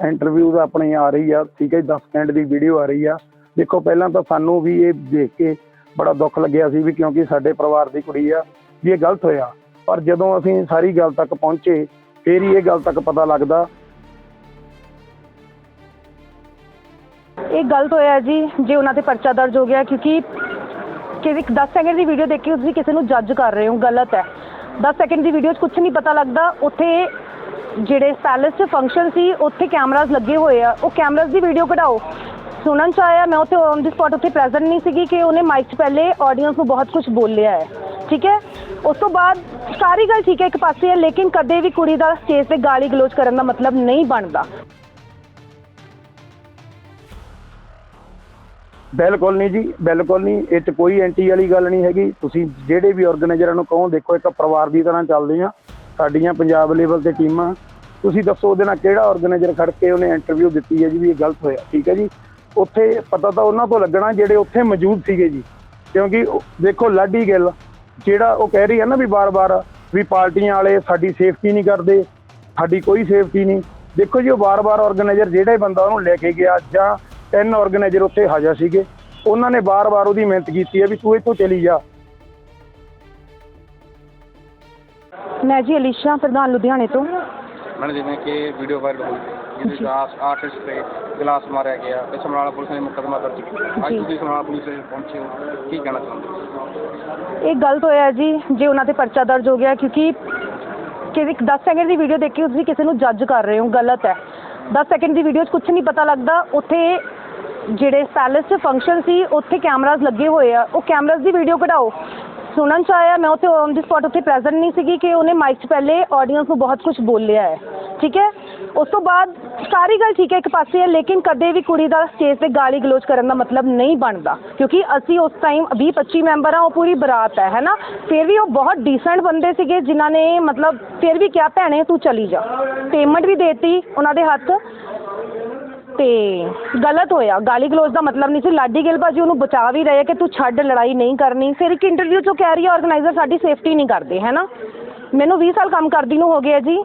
Interview ਦਾ ਆ ਰਹੀ ਆ, ਠੀਕ ਹੈ 10 ਸਕਿੰਟ ਦੀ ਵੀਡੀਓ ਆ ਰਹੀ ਆ। ਦੇਖੋ, ਪਹਿਲਾਂ ਤਾਂ ਸਾਨੂੰ ਵੀ ਇਹ ਦੇਖ ਕੇ ਬੜਾ ਦੁੱਖ ਲੱਗਿਆ ਸੀ ਵੀ ਕਿਉਂਕਿ ਸਾਡੇ ਪਰਿਵਾਰ ਦੀ ਕੁੜੀ ਆ, ਵੀ ਇਹ ਗਲਤ ਹੋਇਆ। ਪਰ ਜਦੋਂ ਅਸੀਂ ਸਾਰੀ ਗੱਲ ਤੱਕ ਪਹੁੰਚੇ, ਫੇਰ ਹੀ ਇਹ ਗੱਲ ਤੱਕ ਪਤਾ ਲੱਗਦਾ। ਇਹ ਗਲਤ ਹੋਇਆ ਜੀ, ਜੇ ਉਹਨਾਂ ਤੇ ਪਰਚਾ ਦਰਜ ਹੋ ਗਿਆ, ਕਿਉਂਕਿ ਕਿ 10 ਸੈਕਿੰਡ ਦੀ ਵੀਡੀਓ ਦੇਖ ਕੇ ਤੁਸੀਂ ਕਿਸੇ ਨੂੰ ਜੱਜ ਕਰ ਰਹੇ ਹੋ, ਗਲਤ ਹੈ। 10 ਸੈਕਿੰਡ ਦੀ ਵੀਡੀਓ 'ਚ ਕੁਝ ਨਹੀਂ ਪਤਾ ਲੱਗਦਾ, ਉੱਥੇ ਜਿਹੜੇ ਪੈਲੇਸ 'ਚ ਫੰਕਸ਼ਨ ਸੀ, ਉੱਥੇ ਕੈਮਰਾਜ਼ ਲੱਗੇ ਹੋਏ ਆ। ਉਹ ਕੈਮਰਾਜ਼ ਦੀ ਵੀਡੀਓ ਕਢਾਓ। ਸੁਣਨ 'ਚ ਆਇਆ, ਮੈਂ ਉੱਥੇ ਔਨ ਦੀ ਸਪੌਟ ਉੱਥੇ ਪ੍ਰੈਜ਼ੈਂਟ ਨਹੀਂ ਸੀਗੀ ਕਿ ਉਹਨੇ ਮਾਈਕ 'ਚ ਪਹਿਲੇ ਆਡੀਅנס ਨੂੰ ਬਹੁਤ ਕੁਝ ਬੋਲਿਆ ਹੈ। ਠੀਕ ਹੈ? ਉਸ ਤੋਂ ਬਾਅਦ ਸਾਰੀ ਗੱਲ ਠੀਕ ਹੈ ਇੱਕ ਪਾਸੇ ਹੈ, ਲੇਕਿਨ ਕਦੇ ਵੀ ਕੁੜੀ ਦਾ ਸਟੇਜ ਤੇ ਗਾਲੀ ਗਲੋਚ ਕਰਨ ਦਾ ਮਤਲਬ ਨਹੀਂ ਬਣਦਾ। ਬਿਲਕੁਲ ਨਹੀਂ ਜੀ, ਬਿਲਕੁਲ ਨਹੀਂ। ਇਹ 'ਚ ਕੋਈ ਐਂਟੀ ਵਾਲੀ ਗੱਲ ਨਹੀਂ ਹੈਗੀ। ਤੁਸੀਂ ਜਿਹੜੇ ਵੀ ਆਰਗੇਨਾਈਜ਼ਰਾਂ ਨੂੰ ਕਹੋ, ਦੇਖੋ ਇੱਕ ਪਰਿਵਾਰ ਦੀ ਤਰ੍ਹਾਂ ਚੱਲਦੇ ਆ। ਸਾਡੀਆਂ ਪੰਜਾਬ ਲੈਵਲ ਤੇ ਟੀਮਾਂ, ਤੁਸੀਂ ਦੱਸੋ ਉਹਦੇ ਨਾਲ ਕਿਹੜਾ ਆਰਗੇਨਾਈਜ਼ਰ ਖੜ ਕੇ ਉਹਨੇ ਇੰਟਰਵਿਊ ਦਿੱਤੀ ਹੈ ਜੀ ਵੀ ਇਹ ਗਲਤ ਹੋਇਆ, ਠੀਕ ਹੈ ਜੀ? ਉੱਥੇ ਪਤਾ ਤਾਂ ਉਹਨਾਂ ਤੋਂ ਲੱਗਣਾ ਜਿਹੜੇ ਉੱਥੇ ਮੌਜੂਦ ਸੀਗੇ ਜੀ, ਕਿਉਂਕਿ ਦੇਖੋ ਲਾਡੀ ਗਿੱਲ, ਜਿਹੜਾ ਉਹ ਕਹਿ ਰਹੀ ਹੈ ਨਾ ਵੀ ਬਾਰ-ਬਾਰ ਵੀ ਪਾਰਟੀਆਂ ਵਾਲੇ ਸਾਡੀ ਸੇਫਟੀ ਨਹੀਂ ਕਰਦੇ, ਸਾਡੀ ਕੋਈ ਸੇਫਟੀ ਨਹੀਂ। ਦੇਖੋ ਜੀ, ਉਹ ਬਾਰ-ਬਾਰ ਆਰਗੇਨਾਈਜ਼ਰ ਜਿਹੜਾ ਬੰਦਾ ਉਹਨੂੰ ਲੈ ਕੇ ਗਿਆ, ਜਾਂ ਤਿੰਨ ਆਰਗੇਨਾਈਜ਼ਰ ਉੱਥੇ ਹਾਜ਼ਰ ਸੀਗੇ, ਉਹਨਾਂ ਨੇ ਬਾਰ-ਬਾਰ ਉਹਦੀ ਮਿਹਨਤ ਕੀਤੀ ਹੈ ਵੀ ਤੂੰ ਇੱਥੋਂ ਚਲੀ ਜਾ। ਮੈਂ ਜੀ ਅਲੀਸ਼ਾ ਪ੍ਰਧਾਨ ਲੁਧਿਆਣੇ ਤੋਂ। ਮੈਡਮ ਜਿਵੇਂ ਕਿ ਵੀਡੀਓ ਵਾਇਰਲ ਹੋਈ ਜਿਹਦੇ ਵਿੱਚ ਆਰਟਿਸਟ ਤੇ ਗਲਾਸ ਮਾਰਿਆ ਗਿਆ ਤੇ ਸਮਰਾਲਾ ਪੁਲਿਸ ਨੇ ਮੁਕੱਦਮਾ ਦਰਜ ਕੀਤਾ। ਅੱਜ। ਤੁਸੀਂ ਸਮਰਾਲਾ ਪੁਲਿਸ ਸਟੇਸ਼ਨ ਪਹੁੰਚੇ ਹੋ ਕੀ ਕਹਿਣਾ ਚਾਹੁੰਦੇ ਇਹ ਗਲਤ ਹੋਇਆ ਜੀ ਜੇ ਉਹਨਾਂ ਤੇ ਪਰਚਾ ਦਰਜ ਹੋ ਗਿਆ ਕਿਉਂਕਿ ਕਿ ਇੱਕ 10 ਸੈਕਿੰਡ ਦੀ ਵੀਡੀਓ ਦੇਖ ਕੇ ਤੁਸੀਂ ਕਿਸੇ ਨੂੰ ਜੱਜ ਕਰ ਰਹੇ ਹੋ ਗਲਤ ਹੈ। 10 ਸੈਕਿੰਡ ਦੀ ਵੀਡੀਓ 'ਚ ਕੁਝ ਨਹੀਂ ਪਤਾ ਲੱਗਦਾ ਉੱਥੇ ਜਿਹੜੇ ਪੈਲੇਸ 'ਚ ਫੰਕਸ਼ਨ ਸੀ ਉੱਥੇ ਕੈਮਰਾਜ਼ ਲੱਗੇ ਹੋਏ ਆ। ਉਹ ਕੈਮਰਾਜ਼ ਦੀ ਵੀਡੀਓ ਕਢਾਓ। ਸੁਣਨ 'ਚ ਆਇਆ, ਮੈਂ ਉੱਥੇ ਔਨ ਦੀ ਸਪੌਟ ਉੱਥੇ ਪ੍ਰੈਜ਼ੈਂਟ ਨਹੀਂ ਸੀਗੀ ਕਿ ਉਹਨੇ ਮਾਈਕ 'ਚ ਪਹਿਲੇ ਆਡੀਅנס ਨੂੰ ਬਹੁਤ ਕੁਝ ਬੋਲਿਆ ਹੈ। ਠੀਕ ਹੈ? ਉਸ ਤੋਂ ਬਾਅਦ ਸਾਰੀ ਗੱਲ ਠੀਕ ਹੈ ਇੱਕ ਪਾਸੇ ਹੈ, ਲੇਕਿਨ ਕਦੇ ਵੀ ਕੁੜੀ ਦਾ ਸਟੇਜ ਤੇ ਗਾਲੀ ਗਲੋਚ ਕਰਨ ਦਾ ਮਤਲਬ ਨਹੀਂ ਬਣਦਾ। ਕਿਉਂਕਿ ਅਸੀਂ ਉਸ ਟਾਈਮ 20 25 ਮੈਂਬਰ ਆ ਉਹ ਪੂਰੀ ਬਰਾਤ ਹੈ ਹੈ ਨਾ? ਫਿਰ ਵੀ ਉਹ ਬਹੁਤ ਡੀਸੈਂਟ ਬੰਦੇ ਸੀਗੇ ਜਿਨ੍ਹਾਂ ਨੇ ਮਤਲਬ ਫਿਰ ਵੀ ਕਿਹਾ, ਭੈਣੇ ਤੂੰ ਚਲੀ ਜਾ। ਪੇਮੈਂਟ ਵੀ ਦੇਤੀ ਉਹਨਾਂ ਦੇ ਹੱਥ। ਅਤੇ ਗਲਤ ਹੋਇਆ। ਗਾਲੀ ਗਲੋਚ ਦਾ ਮਤਲਬ ਨਹੀਂ ਸੀ। ਲਾਡੀ ਗਿੱਲ ਭਾਜੀ ਉਹਨੂੰ ਬਚਾ ਵੀ ਰਹੇ ਕਿ ਤੂੰ ਛੱਡ, ਲੜਾਈ ਨਹੀਂ ਕਰਨੀ। ਫਿਰ ਇੱਕ ਇੰਟਰਵਿਊ 'ਚੋਂ ਕਹਿ ਰਹੀ ਹੈ ਆਰਗੇਨਾਈਜ਼ਰ ਸਾਡੀ ਸੇਫਟੀ ਨਹੀਂ ਕਰਦੇ, ਹੈ ਨਾ? ਮੈਨੂੰ 20 ਸਾਲ ਕੰਮ ਕਰਦੀ ਨੂੰ ਹੋ ਗਿਆ ਜੀ।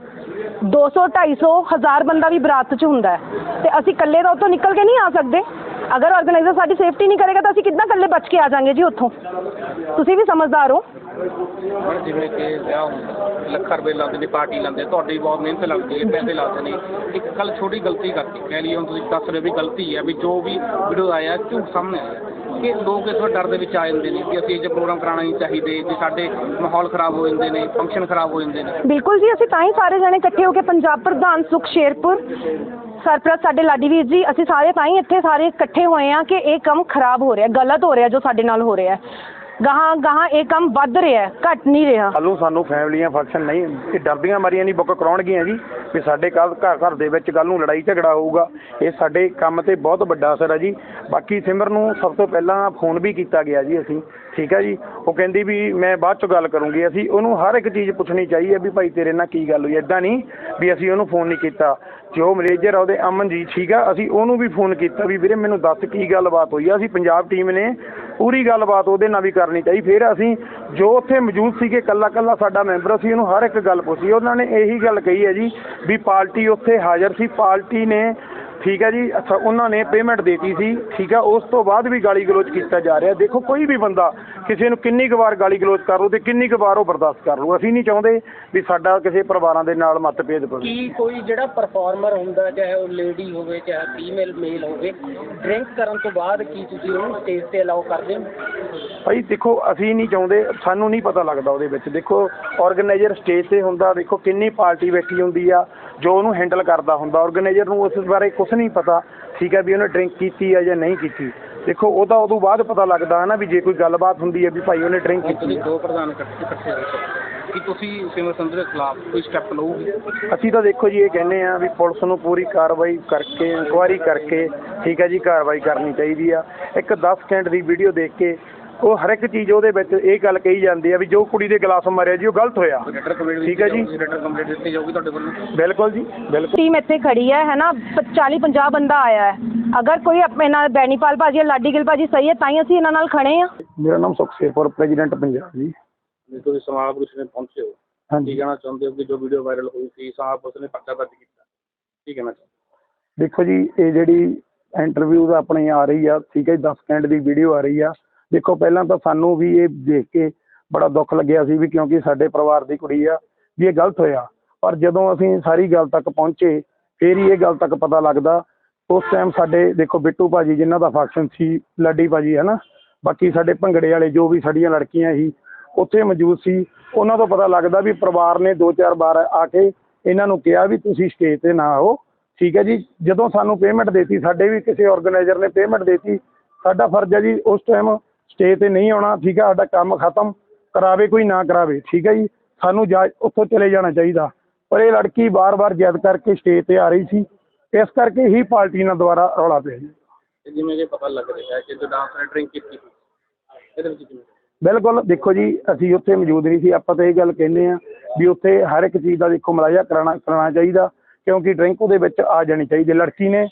200 250 ਹਜ਼ਾਰ ਬੰਦਾ ਵੀ ਬਰਾਤ 'ਚ ਹੁੰਦਾ ਹੈ। ਤੇ ਅਸੀਂ ਇਕੱਲੇ ਤਾਂ ਉੱਥੋਂ ਨਿਕਲ ਕੇ ਨਹੀਂ ਆ ਸਕਦੇ। ਅਗਰ ਆਰਗੇਨਾਈਜ਼ਰ ਸਾਡੀ ਸੇਫਟੀ ਨਹੀਂ ਕਰੇਗਾ ਤਾਂ ਅਸੀਂ ਕਿੱਦਾਂ ਇਕੱਲੇ ਬਚ ਕੇ ਆ ਜਾਾਂਗੇ ਜੀ ਉੱਥੋਂ? ਤੁਸੀਂ ਵੀ ਸਮਝਦਾਰ ਹੋ। ਮੈਡਮ ਜਿਵੇਂ ਕਿ ਵਿਆਹ ਹੁੰਦਾ, ਲੱਖਾਂ ਰੁਪਏ ਲਾਉਂਦੇ ਨੇ, ਪਾਰਟੀ ਲਾਉਂਦੇ ਤੁਹਾਡੀ ਬਹੁਤ ਮਿਹਨਤ ਲੱਗਦੀ ਹੈ, ਪੈਸੇ ਲਾਉਂਦੇ ਨੇ। ਇੱਕ ਕੱਲ ਛੋਟੀ ਗਲਤੀ ਕਰਤੀ ਕਹਿ ਲਈ ਹੁਣ ਤੁਸੀਂ ਦੱਸ ਰਹੇ ਵੀ ਗਲਤੀ ਹੈ, ਵੀ ਜੋ ਵੀ ਵੀਡੀਓ ਆਇਆ, ਝੂਠ ਸਾਹਮਣੇ ਆਇਆ। ਕਿ ਲੋਕ ਇਸ ਵਾਰ ਡਰ ਦੇ ਵਿੱਚ ਆ ਜਾਂਦੇ ਨੇ ਵੀ ਅਸੀਂ ਇਹ 'ਚ ਪ੍ਰੋਗਰਾਮ ਕਰਾਉਣਾ ਨਹੀਂ ਚਾਹੀਦੇ ਵੀ ਸਾਡੇ ਮਾਹੌਲ ਖਰਾਬ ਹੋ ਜਾਂਦੇ ਨੇ ਫੰਕਸ਼ਨ ਖਰਾਬ ਹੋ ਜਾਂਦੇ ਨੇ। ਬਿਲਕੁਲ ਜੀ, ਅਸੀਂ ਤਾਂ ਹੀ ਸਾਰੇ ਜਣੇ ਇਕੱਠੇ ਹੋ ਕੇ ਪੰਜਾਬ ਪ੍ਰਧਾਨ ਸੁਖ ਸ਼ੇਰਪੁਰ, ਸਰਪ੍ਰਸਤ ਸਾਡੇ ਲਾਡੀ ਵੀਰ ਜੀ, ਅਸੀਂ ਸਾਰੇ ਤਾਂ ਹੀ ਇੱਥੇ ਸਾਰੇ ਇਕੱਠੇ ਹੋਏ ਆ ਕਿ ਇਹ ਕੰਮ ਖਰਾਬ ਹੋ ਰਿਹਾ, ਗਲਤ ਹੋ ਰਿਹਾ ਜੋ ਸਾਡੇ ਨਾਲ ਹੋ ਰਿਹਾ ਗਾਹਾਂ ਗਾਹਾਂ ਇਹ ਕੰਮ ਵੱਧ ਰਿਹਾ ਹੈ, ਘਟ ਨਹੀਂ ਰਿਹਾ। ਕੱਲ੍ਹ ਸਾਨੂੰ ਫੈਮਲੀਆਂ ਫੰਕਸ਼ਨ ਨਹੀਂ ਇਹ ਡਰਦੀਆਂ ਮਾਰੀਆਂ ਨਹੀਂ ਬੁੱਕ ਕਰਾਉਣਗੀਆਂ ਜੀ। ਵੀ ਸਾਡੇ ਕੱਲ ਘਰ ਘਰ ਦੇ ਵਿੱਚ ਕੱਲ ਨੂੰ ਲੜਾਈ ਝਗੜਾ ਹੋਊਗਾ। ਇਹ ਸਾਡੇ ਕੰਮ ਤੇ ਬਹੁਤ ਵੱਡਾ ਅਸਰ ਹੈ ਜੀ। ਬਾਕੀ ਸਿਮਰ ਨੂੰ ਸਭ ਤੋਂ ਪਹਿਲਾਂ ਫੋਨ ਵੀ ਕੀਤਾ ਗਿਆ ਜੀ ਅਸੀਂ। ਠੀਕ ਹੈ ਜੀ? ਉਹ ਕਹਿੰਦੀ ਵੀ ਮੈਂ ਬਾਅਦ ਚ ਗੱਲ ਕਰੂੰਗੀ। ਅਸੀਂ ਉਹਨੂੰ ਹਰ ਇੱਕ ਚੀਜ਼ ਪੁੱਛਣੀ ਚਾਹੀਏ ਵੀ ਭਾਈ ਤੇਰੇ ਨਾਲ ਕੀ ਗੱਲ ਹੋਈ? ਐਦਾਂ ਨਹੀਂ। ਵੀ ਅਸੀਂ ਉਹਨੂੰ ਫੋਨ ਨਹੀਂ ਕੀਤਾ। ਜੋ ਮੈਨੇਜਰ ਆ, ਉਹਦੇ ਅਮਨਜੀਤ ਠੀਕ ਆ, ਅਸੀਂ ਉਹਨੂੰ ਵੀ ਫੋਨ ਕੀਤਾ ਵੀ ਵੀਰੇ ਮੈਨੂੰ ਦੱਸ ਕੀ ਗੱਲਬਾਤ ਹੋਈ ਆ। ਅਸੀਂ ਪੰਜਾਬ ਟੀਮ ਨੇ ਪੂਰੀ ਗੱਲਬਾਤ ਉਹਦੇ ਨਾਲ ਵੀ ਕਰਨੀ ਚਾਹੀ। ਫਿਰ ਅਸੀਂ ਜੋ ਉੱਥੇ ਮੌਜੂਦ ਸੀਗੇ ਕੱਲਾ ਕੱਲਾ ਸਾਡਾ ਮੈਂਬਰ ਸੀ ਉਹਨੂੰ ਹਰ ਇੱਕ ਗੱਲ ਪੁੱਛੀ। ਉਹਨਾਂ ਨੇ ਇਹੀ ਗੱਲ ਕਹੀ ਹੈ ਜੀ ਵੀ ਪਾਰਟੀ ਉੱਥੇ ਹਾਜ਼ਰ ਸੀ। ਪਾਰਟੀ ਨੇ ਠੀਕ ਹੈ ਜੀ ਅੱਛਾ ਉਹਨਾਂ ਨੇ ਪੇਮੈਂਟ ਦੇਤੀ ਸੀ ਠੀਕ ਹੈ ਉਸ ਤੋਂ ਬਾਅਦ ਵੀ ਗਾਲੀ ਗਲੋਚ ਕੀਤਾ ਜਾ ਰਿਹਾ। ਦੇਖੋ ਕੋਈ ਵੀ ਬੰਦਾ ਕਿਸੇ ਨੂੰ ਕਿੰਨੀ ਕੁ ਵਾਰ ਗਾਲੀ ਗਲੋਚ ਕਰ ਲੂ ਤੇ ਕਿੰਨੀ ਕੁ ਵਾਰ ਉਹ ਬਰਦਾਸ਼ਤ ਕਰ ਲੂ ਅਸੀਂ ਨਹੀਂ ਚਾਹੁੰਦੇ ਵੀ ਸਾਡਾ ਕਿਸੇ ਪਰਿਵਾਰਾਂ ਦੇ ਨਾਲ ਮਤਭੇਦ ਪਵੇ। ਕੀ ਕੋਈ ਜਿਹੜਾ ਪਰਫਾਰਮਰ ਹੁੰਦਾ ਚਾਹੇ ਉਹ ਲੇਡੀ ਹੋਵੇ ਚਾਹੇ ਫੀਮੇਲ ਮੇਲ ਹੋਵੇ ਡਰਿੰਕ ਕਰਨ ਤੋਂ ਬਾਅਦ ਕੀ ਤੁਸੀਂ ਉਹਨੂੰ ਸਟੇਜ ਤੇ ਅਲਾਉ ਕਰਦੇ ਹੋ? ਭਾਈ ਦੇਖੋ ਅਸੀਂ ਨਹੀਂ ਚਾਹੁੰਦੇ ਸਾਨੂੰ ਨਹੀਂ ਪਤਾ ਲੱਗਦਾ ਉਹਦੇ ਵਿੱਚ। ਦੇਖੋ ਆਰਗੇਨਾਈਜ਼ਰ ਸਟੇਜ ਤੇ ਹੁੰਦਾ ਦੇਖੋ ਕਿੰਨੀ ਪਾਰਟੀ ਬੈਠੀ ਹੁੰਦੀ ਆ ਜੋ ਉਹਨੂੰ ਹੈਂਡਲ ਕਰਦਾ ਹੁੰਦਾ। ਆਰਗੇਨਾਈਜ਼ਰ ਨੂੰ ਉਸ ਬਾਰੇ ਕੁਝ ਨਹੀਂ ਪਤਾ ਠੀਕ ਹੈ ਵੀ ਉਹਨੇ ਡਰਿੰਕ ਕੀਤੀ ਆ ਜਾਂ ਨਹੀਂ ਕੀਤੀ। ਦੇਖੋ ਉਹ ਤਾਂ ਉਦੋਂ ਬਾਅਦ ਪਤਾ ਲੱਗਦਾ ਹੈ ਨਾ ਵੀ ਜੇ ਕੋਈ ਗੱਲਬਾਤ ਹੁੰਦੀ ਹੈ ਵੀ ਭਾਈ ਉਹਨੇ ਡਰਿੰਕ ਕੀਤੀ ਤੁਸੀਂ ਆ ਦੋ ਪ੍ਰਧਾਨ ਇਕੱਠੇ ਇਕੱਠੇ ਹੋ ਕੇ ਕੀ ਤੁਸੀਂ ਸਿਮਰ ਸੰਧੂ ਦੇ ਖਿਲਾਫ ਕੋਈ ਸਟੈਪ ਲਓਗੇ? ਅਸੀਂ ਤਾਂ ਦੇਖੋ ਜੀ ਇਹ ਕਹਿੰਦੇ ਆ ਵੀ ਪੁਲਿਸ ਨੂੰ ਪੂਰੀ ਕਾਰਵਾਈ ਕਰਕੇ ਇਨਕੁਆਇਰੀ ਕਰਕੇ ਠੀਕ ਹੈ ਜੀ ਕਾਰਵਾਈ ਕਰਨੀ ਚਾਹੀਦੀ ਆ। ਇੱਕ 10 ਸਕਿੰਟ ਦੀ ਵੀਡੀਓ ਦੇਖ ਕੇ ਉਹ ਹਰ ਇੱਕ ਚੀਜ਼ ਉਹਦੇ ਵਿੱਚ ਇਹ ਗੱਲ ਕਹੀ ਜਾਂਦੀ ਆ ਵੀ ਜੋ ਕੁੜੀ ਦੇ ਗਲਾਸ ਮਾਰਿਆ ਜੀ ਉਹ ਗਲਤ ਹੋਇਆ। ਠੀਕ ਹੈ ਜੀ। ਲੈਟਰ ਕੰਪਲੀਟ ਦਿੱਤੀ ਜਾਊਗੀ ਤੁਹਾਡੇ ਵੱਲੋਂ। ਬਿਲਕੁਲ ਜੀ ਬਿਲਕੁਲ। ਟੀਮ ਇੱਥੇ ਖੜੀ ਹੈ ਹੈ ਨਾ? 40 50 ਬੰਦਾ ਆਇਆ ਹੈ। ਅਗਰ ਕੋਈ ਆਪ- ਇਹਨਾਂ ਬੈਨੀਪਾਲ ਭਾਜੀ ਜਾਂ ਲਾਡੀ ਗਿੱਲ ਭਾਜੀ ਸਹੀ ਹੈ ਤਾਂ ਹੀ ਅਸੀਂ ਇਹਨਾਂ ਨਾਲ ਖੜੇ ਆ ਮੇਰਾ ਨਾਮ ਸੁਖਸੇਪੁਰ ਪ੍ਰੈਜ਼ੀਡੈਂਟ ਪੰਜਾਬ ਜੀ। ਤੁਸੀਂ ਸਮਾਲ ਪੁਲਿਸ ਨੇ ਪਹੁੰਚੇ ਹੋ। ਕੀ ਹਾਂਜੀ ਕਹਿਣਾ ਚਾਹੁੰਦੇ ਹੋ ਕਿ ਜੋ ਵੀਡੀਓ ਵਾਇਰਲ ਹੋਈ ਸੀ ਸਾਹ ਪੁਲਿਸ ਨੇ ਪਰਚਾ ਦਰਜ ਕੀਤਾ? ਕੀ ਕਹਿਣਾ ਚਾਹੁੰਦੇ ਦੇਖੋ ਜੀ ਇਹ ਜਿਹੜੀ ਇੰਟਰਵਿਊ ਦਾ ਆਪਣੀ ਆ ਰਹੀ ਆ ਠੀਕ ਹੈ 10 ਸਕਿੰਟ ਦੀ ਵੀਡੀਓ ਆ ਰਹੀ ਆ। ਦੇਖੋ, ਪਹਿਲਾਂ ਤਾਂ ਸਾਨੂੰ ਵੀ ਇਹ ਦੇਖ ਕੇ ਬੜਾ ਦੁੱਖ ਲੱਗਿਆ ਸੀ ਵੀ ਕਿਉਂਕਿ ਸਾਡੇ ਪਰਿਵਾਰ ਦੀ ਕੁੜੀ ਆ, ਵੀ ਇਹ ਗਲਤ ਹੋਇਆ। ਪਰ ਜਦੋਂ ਅਸੀਂ ਸਾਰੀ ਗੱਲ ਤੱਕ ਪਹੁੰਚੇ, ਫੇਰ ਹੀ ਇਹ ਗੱਲ ਤੱਕ ਪਤਾ ਲੱਗਦਾ। ਉਸ ਟਾਈਮ ਸਾਡੇ, ਦੇਖੋ, ਬਿੱਟੂ ਭਾਜੀ ਜਿਨ੍ਹਾਂ ਦਾ ਫੰਕਸ਼ਨ ਸੀ, ਲੱਡੀ ਭਾਜੀ ਹੈ ਨਾ ਬਾਕੀ ਸਾਡੇ ਭੰਗੜੇ ਵਾਲੇ ਜੋ ਵੀ ਸਾਡੀਆਂ ਲੜਕੀਆਂ ਸੀ, ਉੱਥੇ ਮੌਜੂਦ ਸੀ। ਉਹਨਾਂ ਤੋਂ ਪਤਾ ਲੱਗਦਾ ਵੀ ਪਰਿਵਾਰ ਨੇ ਦੋ ਚਾਰ ਵਾਰ ਆ ਕੇ ਇਹਨਾਂ ਨੂੰ ਕਿਹਾ ਵੀ ਤੁਸੀਂ ਸਟੇਜ ਤੇ ਨਾ ਆਓ। ਠੀਕ ਹੈ ਜੀ? ਜਦੋਂ ਸਾਨੂੰ ਪੇਮੈਂਟ ਦੇਤੀ, ਸਾਡੇ ਵੀ ਕਿਸੇ ਆਰਗੇਨਾਈਜ਼ਰ ਨੇ ਪੇਮੈਂਟ ਦੇਤੀ। ਸਾਡਾ ਫਰਜ਼ ਹੈ ਜੀ, ਉਸ ਟਾਈਮ ਸਟੇਜ ਤੇ ਨਹੀਂ ਆਉਣਾ ਠੀਕ ਹੈ ਸਾਡਾ ਕੰਮ ਖਤਮ ਕਰਾਵੇ ਕੋਈ ਨਾ ਕਰਾਵੇ ਠੀਕ ਹੈ ਜੀ? ਸਾਨੂੰ ਜਾ ਉੱਥੋਂ ਚਲੇ ਜਾਣਾ ਚਾਹੀਦਾ। ਪਰ ਇਹ ਲੜਕੀ ਬਾਰ-ਬਾਰ ਜਿੱਦ ਕਰਕੇ ਸਟੇਜ ਤੇ ਆ ਰਹੀ ਸੀ। ਇਸ ਕਰਕੇ ਹੀ ਪਾਰਟੀ ਨਾਲ ਦੁਬਾਰਾ ਰੌਲਾ ਪਿਆ ਜੀ। ਜਿਵੇਂ ਕਿ ਪਤਾ ਲੱਗ ਰਿਹਾ ਹੈ ਕਿ ਜੋ ਡਾਂਸ ਨੇ ਡਰਿੰਕ ਕੀਤੀ ਸੀ ਇਹਦੇ ਵਿੱਚ ਕਿਵੇਂ? ਬਿਲਕੁਲ ਦੇਖੋ ਜੀ ਅਸੀਂ ਉੱਥੇ ਮੌਜੂਦ ਨਹੀਂ ਸੀ। ਆਪਾਂ ਤਾਂ ਇਹ ਗੱਲ ਕਹਿੰਦੇ ਆ ਵੀ ਉੱਥੇ ਹਰ ਇੱਕ ਚੀਜ਼ ਦਾ ਦੇਖੋ ਮਲਾਜਾ ਕਰਾਉਣਾ ਕਰਾਉਣਾ ਚਾਹੀਦਾ ਕਿਉਂਕਿ ਡਰਿੰਕ ਉਹਦੇ ਵਿੱਚ ਆ ਜਾਣੀ ਚਾਹੀਦੀ ਲੜਕੀ ਨੇ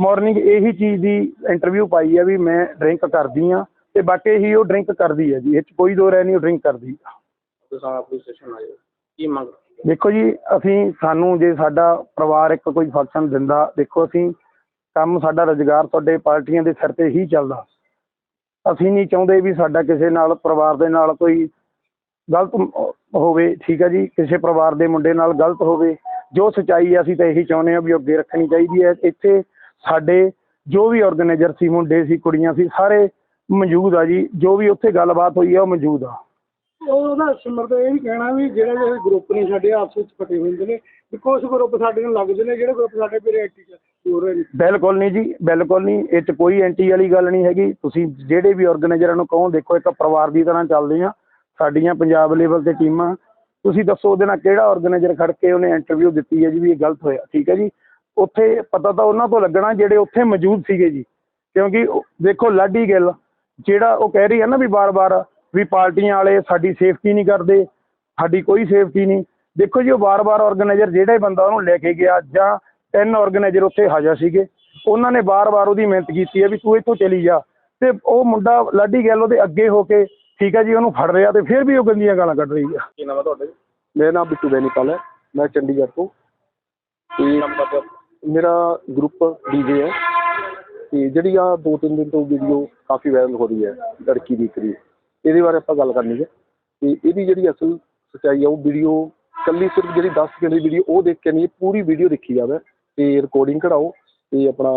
ਮਾਰਨਿੰਗ ਇਹੀ ਚੀਜ਼ ਦੀ ਇੰਟਰਵਿਊ ਪਾਈ ਆ ਵੀ ਮੈਂ ਡਰਿੰਕ ਕਰਦੀ ਆ ਤੇ ਬਾਕੀ ਹੀ ਉਹ ਡਰਿੰਕ ਕਰਦੀ ਹੈ ਜੀ ਇਹ 'ਚ ਕੋਈ ਦੋ ਰਹਿ ਨਹੀਂ ਉਹ ਡਰਿੰਕ ਕਰਦੀ ਆ ਤੁਸੀਂ ਆਪਣੀ ਸਟੇਸ਼ਨ ਆਏ ਹੋ। ਕੀ ਮੰਗ? ਦੇਖੋ ਜੀ ਅਸੀਂ ਸਾਨੂੰ ਜੇ ਸਾਡਾ ਪਰਿਵਾਰ ਇੱਕ ਕੋਈ ਫੰਕਸ਼ਨ ਦਿੰਦਾ ਦੇਖੋ ਅਸੀਂ ਕੰਮ ਸਾਡਾ ਰੁਜ਼ਗਾਰ ਤੁਹਾਡੇ ਪਾਰਟੀਆਂ ਦੇ ਸਿਰ ਤੇ ਹੀ ਚੱਲਦਾ ਅਸੀਂ ਨਹੀਂ ਚਾਹੁੰਦੇ ਵੀ ਸਾਡਾ ਕਿਸੇ ਨਾਲ ਪਰਿਵਾਰ ਦੇ ਨਾਲ ਕੋਈ ਗਲਤ ਹੋਵੇ ਠੀਕ ਹੈ ਜੀ ਕਿਸੇ ਪਰਿਵਾਰ ਦੇ ਮੁੰਡੇ ਨਾਲ ਗਲਤ ਹੋਵੇ ਜੋ ਸਚਾਈ ਹੈ ਅਸੀਂ ਤਾਂ ਇਹੀ ਚਾਹੁੰਦੇ ਹਾਂ ਵੀ ਅੱਗੇ ਰੱਖਣੀ ਚਾਹੀਦੀ ਹੈ ਇੱਥੇ ਸਾਡੇ ਜੋ ਵੀ ਆਰਗੇਨਾਈਜ਼ਰ ਸੀ ਮੁੰਡੇ ਸੀ ਕੁੜੀਆਂ ਸੀ ਸਾਰੇ ਮੌਜੂਦ ਆ ਜੀ ਜੋ ਵੀ ਉੱਥੇ ਗੱਲਬਾਤ ਹੋਈ ਹੈ ਉਹ ਮੌਜੂਦ ਆ। ਉਹਦਾ ਸਿਮਰ ਦਾ ਇਹ ਵੀ ਕਹਿਣਾ ਵੀ ਜਿਹੜੇ ਜਿਹੜੇ ਗਰੁੱਪ ਨੇ ਸਾਡੇ ਆਪਸ ਵਿੱਚ ਫਟੇ ਹੁੰਦੇ ਨੇ ਵੀ ਕੁਝ ਗਰੁੱਪ ਸਾਡੇ ਨਾਲ ਲੱਗਦੇ ਨੇ ਜਿਹੜੇ ਗਰੁੱਪ ਸਾਡੇ ਪੇਰੇ ਐਕਟਿਵ ਹੋ ਰਹੇ ਨੇ। ਬਿਲਕੁਲ ਨਹੀਂ ਜੀ ਬਿਲਕੁਲ ਨਹੀਂ ਇਹ 'ਚ ਕੋਈ ਐਂਟੀ ਵਾਲੀ ਗੱਲ ਨਹੀਂ ਹੈਗੀ। ਤੁਸੀਂ ਜਿਹੜੇ ਵੀ ਆਰਗੇਨਾਈਜ਼ਰਾਂ ਨੂੰ ਕਹੋ ਦੇਖੋ ਇੱਕ ਪਰਿਵਾਰ ਦੀ ਤਰ੍ਹਾਂ ਚੱਲਦੇ ਆ ਸਾਡੀਆਂ ਪੰਜਾਬ ਲੈਵਲ ਤੇ ਟੀਮਾਂ ਤੁਸੀਂ ਦੱਸੋ ਉਹਦੇ ਨਾਲ ਕਿਹੜਾ ਆਰਗੇਨਾਈਜ਼ਰ ਖੜ ਕੇ ਉਹਨੇ ਇੰਟਰਵਿਊ ਦਿੱਤੀ ਹੈ ਜੀ ਵੀ ਇਹ ਗਲਤ ਹੋਇਆ ਠੀਕ ਹੈ ਜੀ? ਉੱਥੇ ਪਤਾ ਤਾਂ ਉਹਨਾਂ ਤੋਂ ਲੱਗਣਾ ਜਿਹੜੇ ਉੱਥੇ ਮੌਜੂਦ ਸੀਗੇ ਜੀ ਕਿਉਂਕਿ ਉਹ- ਦੇਖੋ ਲਾਡੀ ਗਿੱਲ ਜਿਹੜਾ ਉਹ ਕਹਿ ਰਹੀ ਹੈ ਨਾ ਵੀ ਬਾਰ-ਬਾਰ ਵੀ ਪਾਰਟੀਆਂ ਵਾਲੇ ਸਾਡੀ ਸੇਫਟੀ ਨਹੀਂ ਕਰਦੇ ਸਾਡੀ ਕੋਈ ਸੇਫਟੀ ਨਹੀਂ। ਦੇਖੋ ਜੀ ਉਹ ਬਾਰ-ਬਾਰ ਆਰਗੇਨਾਈਜ਼ਰ ਜਿਹੜਾ ਹੀ ਬੰਦਾ ਉਹਨੂੰ ਲੈ ਕੇ ਗਿਆ ਜਾਂ ਤਿੰਨ ਆਰਗੇਨਾਈਜ਼ਰ ਉੱਥੇ ਹਾਜ਼ਰ ਸੀਗੇ ਉਹਨਾਂ ਨੇ ਬਾਰ-ਬਾਰ ਉਹਦੀ ਮਿਹਨਤ ਕੀਤੀ ਹੈ ਵੀ ਤੂੰ ਇੱਥੋਂ ਚਲੀ ਜਾ। ਤੇ ਉਹ ਮੁੰਡਾ ਲਾਡੀ ਗਿੱਲ ਉਹਦੇ ਅੱਗੇ ਹੋ ਕੇ ਠੀਕ ਹੈ ਜੀ ਉਹਨੂੰ ਫੜ ਰਿਹਾ ਤੇ ਫਿਰ ਵੀ ਉਹ ਗੰਦੀਆਂ ਗਾਲਾਂ ਕੱਢ ਰਹੀ ਆ। ਕੀ ਨਾਮ ਹੈ ਤੁਹਾਡਾ ਜੀ? ਮੇਰਾ ਨਾਮ ਬਿੱਟੂ ਬੈਨੀਪਾਲ ਹੈ ਮੈਂ ਚੰਡੀਗੜ੍ਹ ਤੋਂ। ਤੇ ਮੇਰਾ ਗਰੁੱਪ ਡੀਜੇ ਹੈ। ਤੇ ਜਿਹੜੀ ਆ ਦੋ ਤਿੰਨ ਦਿਨ ਤੋਂ ਵੀਡੀਓ ਕਾਫੀ ਵਾਇਰਲ ਹੋ ਰਹੀ ਹੈ, ਲੜਕੀ ਦੀ ਕਰੀ ਇਹਦੇ ਬਾਰੇ ਆਪਾਂ ਗੱਲ ਕਰਨੀ ਹੈ। ਤੇ ਇਹਦੀ ਜਿਹੜੀ ਅਸਲ ਸੱਚਾਈ ਆ, ਉਹ ਵੀਡੀਓ ਕੱਲੀ ਸਿਰਫ ਜਿਹੜੀ 10 ਸਕਿੰਟ ਦੀ ਵੀਡੀਓ ਉਹ ਦੇਖ ਕੇ ਨਹੀਂ ਪੂਰੀ ਵੀਡੀਓ ਦੇਖੀ ਜਾਵੇ। ਤੇ ਰਿਕਾਰਡਿੰਗ ਕਢਾਓ, ਤੇ ਆਪਣਾ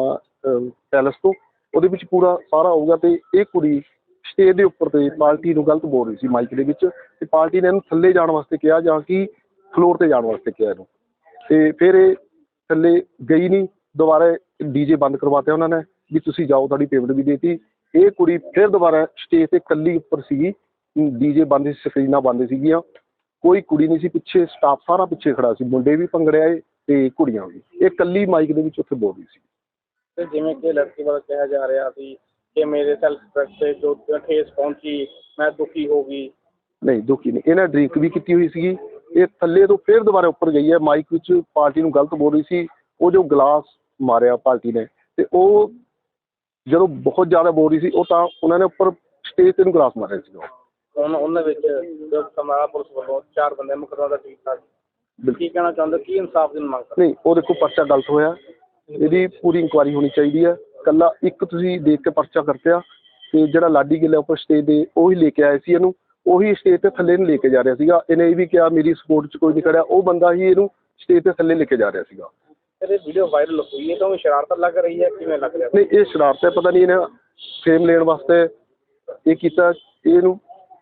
ਪੈਲਸ ਤੋਂ। ਉਹਦੇ ਵਿੱਚ ਪੂਰਾ ਸਾਰਾ ਆਊਗਾ ਤੇ ਇਹ ਕੁੜੀ ਸਟੇਜ ਦੇ ਉੱਪਰ ਤੇ ਪਾਰਟੀ ਨੂੰ ਗਲਤ ਬੋਲ ਰਹੀ ਸੀ ਮਾਈਕ ਦੇ ਵਿੱਚ। ਤੇ ਪਾਰਟੀ ਨੇ ਇਹਨੂੰ ਥੱਲੇ ਜਾਣ ਵਾਸਤੇ ਕਿਹਾ ਜਾਂ ਕਿ ਫਲੋਰ ਤੇ ਜਾਣ ਵਾਸਤੇ ਕਿਹਾ ਇਹਨੂੰ। ਤੇ ਫਿਰ ਇਹ ਥੱਲੇ ਗਈ ਨਹੀਂ, ਦੁਬਾਰਾ ਡੀਜੇ ਬੰਦ ਕਰਵਾਤੇ ਉਹਨਾਂ ਨੇ। ਵੀ ਤੁਸੀਂ ਜਾਓ ਤੁਹਾਡੀ ਪੇਮੈਂਟ ਵੀ ਦੇਤੀ। ਇਹ ਕੁੜੀ ਫਿਰ ਦੁਬਾਰਾ ਸਟੇਜ ਤੇ ਕੱਲੀ ਉੱਪਰ ਸੀਗੀ। ਡੀਜੇ ਬੰਦ ਸੀ ਸਕਰੀਨਾਂ ਬੰਦ ਸੀਗੀਆਂ। ਕੋਈ ਕੁੜੀ ਨਹੀਂ ਸੀ ਪਿੱਛੇ ਸਟਾਫ ਸਾਰਾ ਪਿੱਛੇ ਖੜਾ ਸੀ। ਮੁੰਡੇ ਵੀ ਭੰਗੜੇ ਆਏ ਤੇ ਕੁੜੀਆਂ ਵੀ। ਇਹ ਕੱਲੀ ਮਾਈਕ ਦੇ ਵਿੱਚ ਉੱਥੇ ਬੋਲ ਰਹੀ ਸੀ। ਤੇ ਜਿਵੇਂ ਕਿ ਲੜਕੀ ਵੱਲੋਂ ਕਿਹਾ ਜਾ ਰਿਹਾ ਸੀ ਕਿ ਮੇਰੇ ਸੈਲਫ ਰਿਸਪੈਕਟ ਤੇ ਜੋ ਠੇਸ ਪਹੁੰਚੀ ਮੈਂ ਦੁਖੀ ਹੋ ਗਈ। ਨਹੀਂ ਦੁਖੀ ਨਹੀਂ। ਇਹਨਾਂ ਡਰਿੰਕ ਵੀ ਕੀਤੀ ਹੋਈ ਸੀਗੀ। ਇਹ ਥੱਲੇ ਤੋਂ ਫਿਰ ਦੁਬਾਰਾ ਉੱਪਰ ਗਈ ਹੈ। ਮਾਈਕ ਵਿੱਚ ਪਾਰਟੀ ਨੂੰ ਗਲਤ ਬੋਲ ਰਹੀ ਸੀ। ਉਹ ਜੋ ਗਲਾਸ ਮਾਰਿਆ ਪਾਰਟੀ ਨੇ ਤੇ ਉਹ ਜਦੋਂ ਬਹੁਤ ਜ਼ਿਆਦਾ ਬੋਲ ਰਹੀ ਸੀ ਉਹ ਤਾਂ ਉਹਨਾਂ ਨੇ ਉੱਪਰ ਸਟੇਜ ਤੇ ਨੂੰ ਗਲਾਸ ਮਾਰਿਆ ਸੀ ਹੁਣ ਉਹਨਾਂ ਵਿੱਚ ਜੋ ਸਮਰਾਲਾ ਪੁਲਿਸ ਵੱਲੋਂ ਚਾਰ ਬੰਦੇ ਮੁਕਦਮਾ ਦਾ ਕੀਤਾ ਕੀ ਕਹਿਣਾ ਚਾਹੁੰਦੇ ਕੀ ਇਨਸਾਫ ਦੀ ਮੰਗ ਕਰਦੇ ਨਹੀਂ ਉਹ ਦੇਖੋ ਪਰਚਾ ਗਲਤ ਹੋਇਆ। ਇਹਦੀ ਪੂਰੀ ਇਨਕੁਆਇਰੀ ਹੋਣੀ ਚਾਹੀਦੀ ਹੈ। ਕੱਲਾ ਇੱਕ ਤੁਸੀਂ ਦੇਖ ਕੇ ਪਰਚਾ ਕਰਤਿਆ ਤੇ ਜਿਹੜਾ ਲਾਡੀ ਗਿੱਲ ਉੱਪਰ ਸਟੇਜ ਦੇ ਉਹ ਹੀ ਲੈ ਕੇ ਆਏ ਸੀ ਇਹਨੂੰ। ਉਹੀ ਸਟੇਜ ਤੇ ਥੱਲੇ ਨੂੰ ਲੈ ਕੇ ਜਾ ਰਿਹਾ ਸੀਗਾ। ਇਹਨੇ ਇਹ ਵੀ ਕਿਹਾ ਮੇਰੀ ਸਪੋਰਟ 'ਚ ਕੋਈ ਨਹੀਂ ਖੜਿਆ। ਉਹ ਬੰਦਾ ਹੀ ਇਹਨੂੰ ਸਟੇਜ ਤੇ ਥੱਲੇ ਲੈ ਕੇ ਜਾ ਰਿਹਾ ਸੀਗਾ। ਇਹ ਵੀਡੀਓ ਵਾਇਰਲ ਹੋਈ ਹੈ ਤਾਂ ਉਹ ਸ਼ਰਾਰਤ ਲੱਗ ਰਹੀ ਹੈ ਕਿਵੇਂ ਲੱਗ ਰਿਹਾ? ਨਹੀਂ ਇਹ ਸ਼ਰਾਰਤ ਹੈ ਪਤਾ ਨਹੀਂ ਇਹਨੇ ਫੇਮ ਲੈਣ ਵਾਸਤੇ ਇਹ ਕੀਤਾ ਇਹਨੂੰ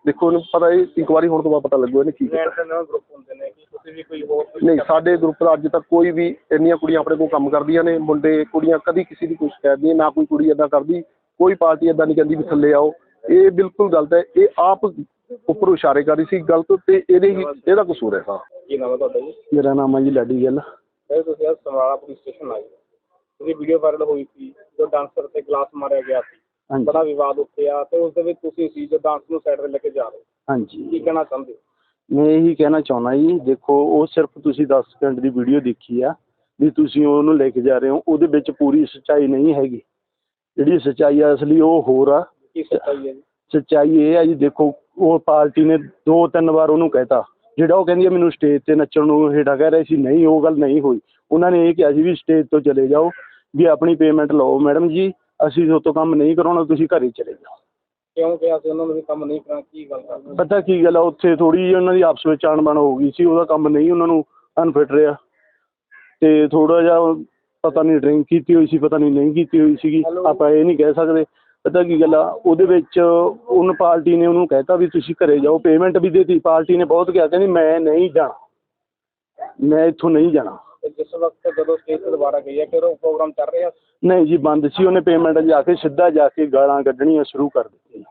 ਦੇਖੋ ਇਹਨੂੰ ਪਤਾ ਇਹ ਇਨਕੁਆਇਰੀ ਹੋਣ ਤੋਂ ਬਾਅਦ ਪਤਾ ਲੱਗੂ ਇਹਨੇ ਕੀ ਕੀਤਾ। ਇੰਟਰਨੈਸ਼ਨਲ ਗਰੁੱਪ ਹੁੰਦੇ ਨੇ ਕਿ ਤੁਸੀਂ ਵੀ ਕੋਈ ਹੋਰ ਕੋਈ ਨਹੀਂ ਸਾਡੇ ਗਰੁੱਪ ਦਾ ਅੱਜ ਤੱਕ ਕੋਈ ਵੀ ਇੰਨੀਆਂ ਕੁੜੀਆਂ ਆਪਣੇ ਕੋਲ ਕੰਮ ਕਰਦੀਆਂ ਨੇ ਮੁੰਡੇ ਕੁੜੀਆਂ ਕਦੀ ਕਿਸੇ ਦੀ ਕੋਈ ਸ਼ਿਕਾਇਤ ਨਹੀਂ ਨਾ ਕੋਈ ਕੁੜੀ ਏਦਾਂ ਕਰਦੀ ਕੋਈ ਪਾਰਟੀ ਏਦਾਂ ਨਹੀਂ ਕਹਿੰਦੀ ਵੀ ਥੱਲੇ ਆਓ। ਇਹ ਬਿਲਕੁਲ ਗਲਤ ਹੈ ਇਹ ਆਪ ਉੱਪਰੋਂ ਇਸ਼ਾਰੇ ਕਰ ਰਹੀ ਸੀ ਗਲਤ ਤੇ ਇਹਦੇ ਹੀ ਇਹਦਾ ਕਸੂਰ ਹੈ ਸਾਰਾ ਕੀ ਨਾਮ ਹੈ ਤੁਹਾਡਾ ਜੀ? ਮੇਰਾ ਨਾਮ ਹੈ ਜੀ ਲਾਡੀ ਗਿੱਲ। ਸਰ ਤੁਸੀਂ ਅੱਜ ਸਮਰਾਲਾ ਪੁਲਿਸ ਸਟੇਸ਼ਨ ਆਏ ਉਹਦੀ ਵੀਡੀਓ ਵਾਇਰਲ ਹੋਈ ਸੀ ਜੋ ਡਾਂਸਰ ਤੇ ਗਲਾਸ ਮਾਰਿਆ ਗਿਆ ਸੀ। ਹਾਂਜੀ। ਬੜਾ ਵਿਵਾਦ ਉੱਠਿਆ ਤੇ ਉਸ ਦੇ ਵਿੱਚ ਤੁਸੀਂ ਸੀ ਜੋ ਡਾਂਸ ਨੂੰ ਸਾਈਡ ਤੇ ਲੈ ਕੇ ਜਾ ਰਹੇ ਹਾਂਜੀ। ਕੀ ਕਹਿਣਾ ਚਾਹੁੰਦੇ ਹੋ? ਮੈਂ ਇਹੀ ਕਹਿਣਾ ਚਾਹੁੰਦਾ ਜੀ ਦੇਖੋ ਉਹ ਸਿਰਫ ਤੁਸੀਂ 10 ਸਕਿੰਟ ਦੀ ਵੀਡੀਓ ਦੇਖੀ ਆ ਵੀ ਤੁਸੀਂ ਉਹਨੂੰ ਲੈ ਕੇ ਜਾ ਰਹੇ ਹੋ ਉਹਦੇ ਵਿੱਚ ਪੂਰੀ ਸੱਚਾਈ ਨਹੀਂ ਹੈਗੀ। ਜਿਹੜੀ ਸੱਚਾਈ ਆ ਅਸਲੀ ਉਹ ਹੋਰ ਆ। ਕੀ ਸੱਚਾਈ ਹੈ ਜੀ? ਸੱਚਾਈ ਇਹ ਆ ਜੀ ਦੇਖੋ ਉਹ ਪਾਰਟੀ ਨੇ ਦੋ ਤਿੰਨ ਵਾਰ ਉਹਨੂੰ ਕਹਿਤਾ। ਜਿਹੜਾ ਉਹ ਕਹਿੰਦੀ ਆ ਮੈਨੂੰ ਸਟੇਜ ਤੇ ਨੱਚਣ ਨੂੰ ਹੇਠਾਂ ਕਹਿ ਰਹੇ ਸੀ ਨਹੀਂ ਉਹ ਗੱਲ ਨਹੀਂ ਹੋਈ। ਉਹਨਾਂ ਨੇ ਇਹ ਕਿਹਾ ਸੀ ਵੀ ਸਟੇਜ ਤੋਂ ਚਲੇ ਜਾਓ ਵੀ ਆਪਣੀ ਪੇਮੈਂਟ ਲਓ। ਮੈਡਮ ਜੀ ਅਸੀਂ ਤੁਹਾਡੇ ਤੋਂ ਕੰਮ ਨਹੀਂ ਕਰਾਉਣਾ ਤੁਸੀਂ ਘਰੇ ਚਲੇ ਜਾਓ। ਕਿਉਂ ਕਿਹਾ ਸੀ ਉਹਨਾਂ ਨੂੰ ਵੀ ਕੰਮ ਨਹੀਂ ਕਰਾਂ ਕੀ ਗੱਲ ਕਰਦੇ ਪਤਾ ਕੀ ਗੱਲ ਆ ਉੱਥੇ ਥੋੜੀ ਜਿਹੀ ਉਹਨਾਂ ਦੀ ਆਪਸ ਵਿੱਚ ਅਣਬਣ ਹੋ ਗਈ ਸੀ ਉਹਦਾ ਕੰਮ ਨਹੀਂ ਉਹਨਾਂ ਨੂੰ ਅਨਫਿਟ ਰਿਹਾ। ਤੇ ਥੋੜਾ ਜਿਹਾ ਪਤਾ ਨਹੀਂ ਡਰਿੰਕ ਕੀਤੀ ਹੋਈ ਸੀ ਪਤਾ ਨਹੀਂ ਨਹੀਂ ਕੀਤੀ ਹੋਈ ਸੀਗੀ। ਆਪਾਂ ਇਹ ਨਹੀਂ ਕਹਿ ਸਕਦੇ ਪਤਾ ਕੀ ਗੱਲ ਆ? ਉਹਦੇ ਵਿੱਚ ਉਹਨ ਪਾਰਟੀ ਨੇ ਉਹਨੂੰ ਕਹਿਤਾ ਵੀ ਤੁਸੀਂ ਘਰੇ ਜਾਓ ਪੇਮੈਂਟ ਵੀ ਦੇਤੀ। ਪਾਰਟੀ ਨੇ ਬਹੁਤ ਕਿਹਾ ਕਹਿੰਦੀ ਮੈਂ ਨਹੀਂ ਜਾਣਾ। ਮੈਂ ਇੱਥੋਂ ਨਹੀਂ ਜਾਣਾ। ਤੇ ਜਿਸ ਵਕਤ ਜਦੋਂ ਸਟੇਜ ਤੇ ਦੁਬਾਰਾ ਗਈ ਹੈ ਫਿਰ ਉਹ ਪ੍ਰੋਗਰਾਮ ਚੱਲ ਰਿਹਾ ਸੀ? ਨਹੀਂ ਜੀ ਬੰਦ ਸੀ। ਉਹਨੇ ਪੇਮੈਂਟ ਜਾ ਕੇ ਸਿੱਧਾ ਜਾ ਕੇ ਗਾਲਾਂ ਕੱਢਣੀਆਂ ਸ਼ੁਰੂ ਕਰ ਦਿੱਤੀਆਂ।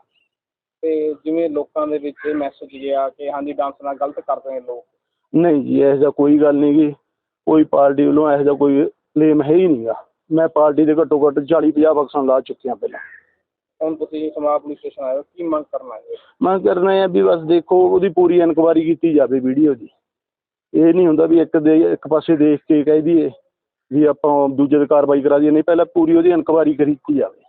ਤੇ ਜਿਵੇਂ ਲੋਕਾਂ ਦੇ ਵਿੱਚ ਇਹ ਮੈਸੇਜ ਗਿਆ ਕਿ ਹਾਂਜੀ ਡਾਂਸ ਨਾਲ ਗਲਤ ਕਰਦੇ ਨੇ ਲੋਕ। ਨਹੀਂ ਜੀ ਇਹੋ ਜਿਹਾ ਕੋਈ ਗੱਲ ਨਹੀਂ ਗੀ। ਕੋਈ ਪਾਰਟੀ ਵੱਲੋਂ ਇਹੋ ਜਿਹਾ ਕੋਈ ਕਲੇਮ ਹੈ ਹੀ ਨਹੀਂਗਾ ਮੈਂ ਪਾਰਟੀ ਦੇ ਘੱਟੋ ਘੱਟ 40 50 ਬਕਸਾਂ ਲਾ ਚੁੱਕਿਆ ਪਹਿਲਾਂ। ਹੁਣ ਤੁਸੀਂ ਸਮਾਜ ਪੁਲਿਸ ਸਟੇਸ਼ਨ ਆਏ ਹੋ, ਕੀ ਮੰਗ ਕਰਨਾ ਹੈ? ਮੈਂ ਕਰਨਾ ਹੈ ਵੀ ਬਸ ਦੇਖੋ, ਉਹਦੀ ਪੂਰੀ ਇਨਕੁਆਇਰੀ ਕੀਤੀ ਜਾਵੇ ਵੀਡੀਓ ਦੀ ਇਹ ਨਹੀਂ ਹੁੰਦਾ ਵੀ ਇੱਕ ਦੇ ਇੱਕ ਪਾਸੇ ਦੇਖ ਕੇ ਕਹਿ ਦਈਏ ਵੀ ਆਪਾਂ ਦੂਜੇ ਤੇ ਕਾਰਵਾਈ ਕਰਾ ਦਈਏ। ਨਹੀਂ, ਪਹਿਲਾਂ ਪੂਰੀ ਉਹਦੀ ਇਨਕੁਆਇਰੀ ਕੀਤੀ ਜਾਵੇ।